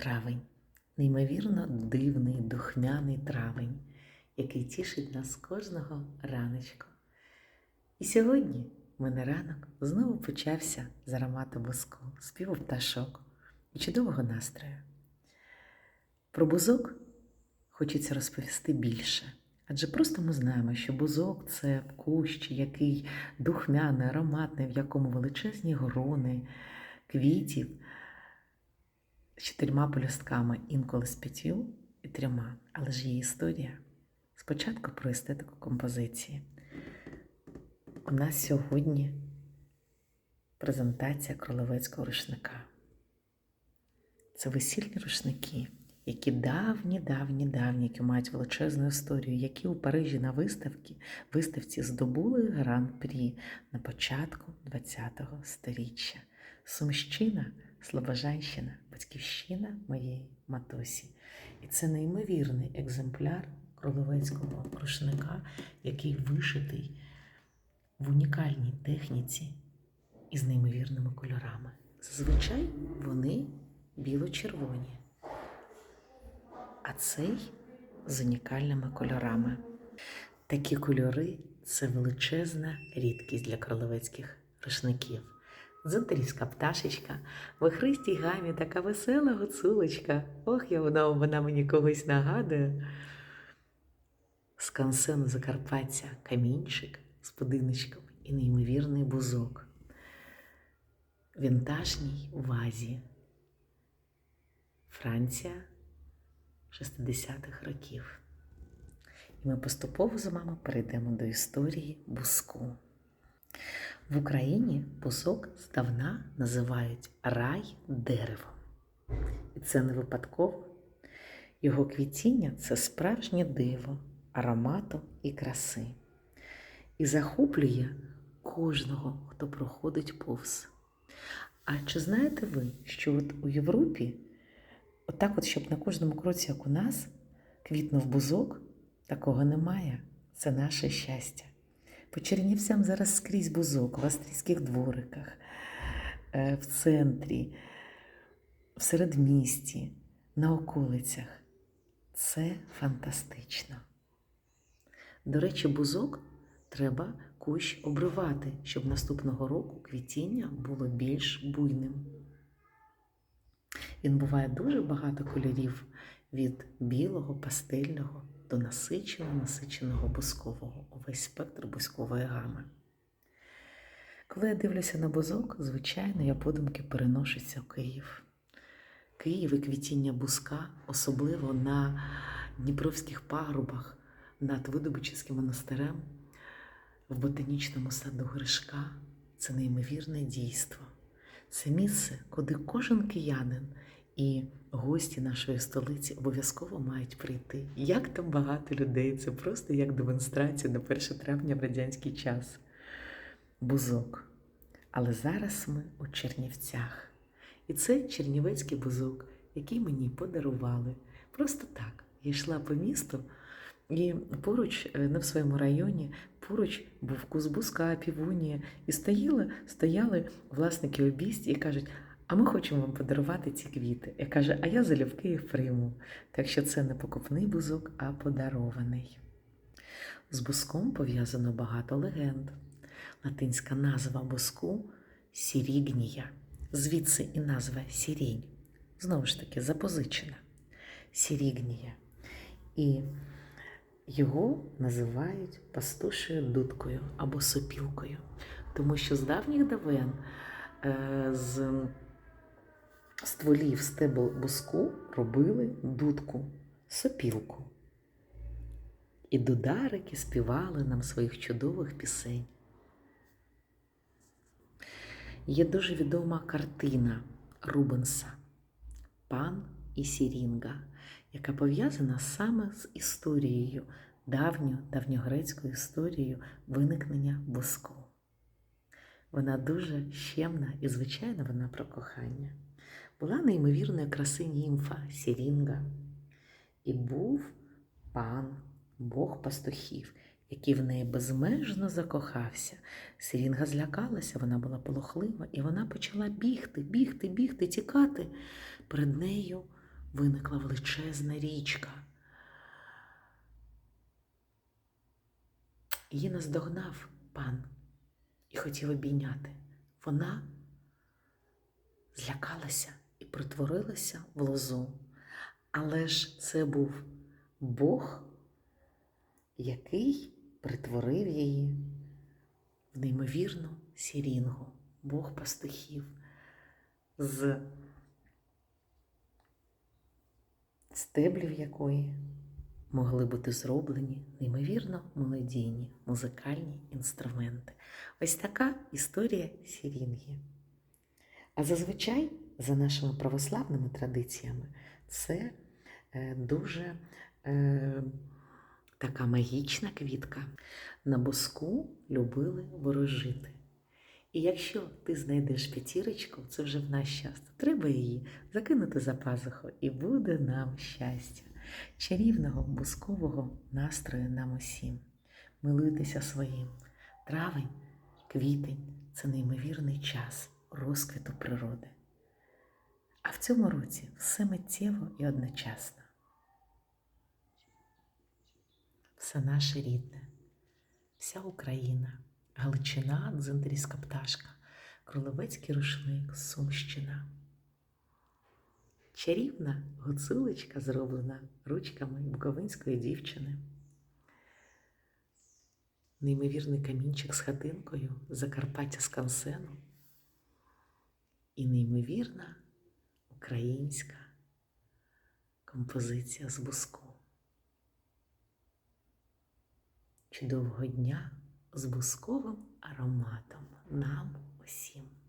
Травень. Неймовірно дивний, духмяний травень, який тішить нас кожного раночку. І сьогодні в мене ранок знову почався з аромату буску, співу пташок і чудового настрою. Про бузок хочеться розповісти більше. Адже просто ми знаємо, що бузок це кущ, який духмяний, ароматний, в якому величезні горони, квітів з чотирма полюстками, інколи з п'ятью і трьома. Але ж є історія. Спочатку про естетику композиції. У нас сьогодні презентація кролевецького рушника. Це весільні рушники, які давні, давні, давні, які мають величезну історію, які у Парижі на виставці, виставці здобули гран-прі на початку ХХ століття. Сумщина, Слобожанщина, батьківщина моєї матусі. І це неймовірний екземпляр кроловецького рушника, який вишитий в унікальній техніці і з неймовірними кольорами. Зазвичай вони біло-червоні, а цей з унікальними кольорами. Такі кольори це величезна рідкість для кроловецьких рушників. Зонтарівська пташечка, в христій гамі така весела гуцулочка. Ох, я вона, вона мені когось нагадує. Скансен Закарпаття, камінчик з будиночком і неймовірний бузок. Вінтажній вазі. Франція 60-х років. І ми поступово з вами перейдемо до історії буску. В Україні бузок здавна називають рай деревом. І це не випадково. Його квітіння це справжнє диво, аромату і краси. І захоплює кожного, хто проходить повз. А чи знаєте ви, що от у Європі, отак, от, щоб на кожному кроці, як у нас, квітнув бузок, такого немає. Це наше щастя. По Чернівцям зараз скрізь бузок, в австрійських двориках, е, в центрі, в середмісті, на околицях. Це фантастично. До речі, бузок треба кущ обривати, щоб наступного року квітіння було більш буйним. Він буває дуже багато кольорів від білого, пастельного до насиченого, насиченого бузкового, увесь спектр бузкової гами. Коли я дивлюся на бузок, звичайно, я подумки переношуся в Київ. Київ і квітіння бузка, особливо на Дніпровських пагорбах над Видобичівським монастирем, в ботанічному саду Гришка це неймовірне дійство. Це місце, куди кожен киянин і гості нашої столиці обов'язково мають прийти. Як там багато людей, це просто як демонстрація на 1 травня в радянський час. Бузок. Але зараз ми у Чернівцях. І це чернівецький бузок, який мені подарували. Просто так. Я йшла по місту, і поруч, е, не в своєму районі, поруч був кус бузка, півонія, і стояли, стояли власники обійсті і кажуть, а ми хочемо вам подарувати ці квіти. Я каже, а я залюбки їх прийму. Так що це не покупний бузок, а подарований. З бузком пов'язано багато легенд. Латинська назва бузку сірігнія. Звідси і назва сірінь. Знову ж таки, запозичена. Сірігнія. І його називають пастушою дудкою або сопілкою, тому що з давніх давен е, з стволів стебл буску робили дудку, сопілку. І дударики співали нам своїх чудових пісень. Є дуже відома картина Рубенса Пан і Сірінга, яка пов'язана саме з історією, давньою давньогрецькою історією виникнення буску. Вона дуже щемна і, звичайно, вона про кохання. Була неймовірної краси німфа Сірінга, і був пан, Бог пастухів, який в неї безмежно закохався. Сірінга злякалася, вона була полохлива, і вона почала бігти, бігти, бігти, тікати. Перед нею виникла величезна річка. Її наздогнав пан і хотів обійняти. Вона злякалася і притворилася в лозу. Але ж це був Бог, який притворив її в неймовірну сірінгу, Бог пастухів з стеблів якої могли бути зроблені неймовірно мелодійні музикальні інструменти. Ось така історія сірінги. А зазвичай, за нашими православними традиціями, це е, дуже е, така магічна квітка. На боску любили ворожити. І якщо ти знайдеш п'ятірочку, це вже в наш час, то треба її закинути за пазуху, і буде нам щастя, чарівного бускового настрою нам усім. Милуйтеся своїм. Травень, квітень це неймовірний час розквіту природи. А в цьому році все миттєво і одночасно. Все наше рідне, вся Україна. Галичина, Дзендрійська пташка, Кролевецький рушник, Сумщина. Чарівна гуцулечка зроблена ручками буковинської дівчини. Неймовірний камінчик з хатинкою Закарпаття з кансену. І неймовірна українська композиція з буску. Чудового дня! з бусковим ароматом нам усім.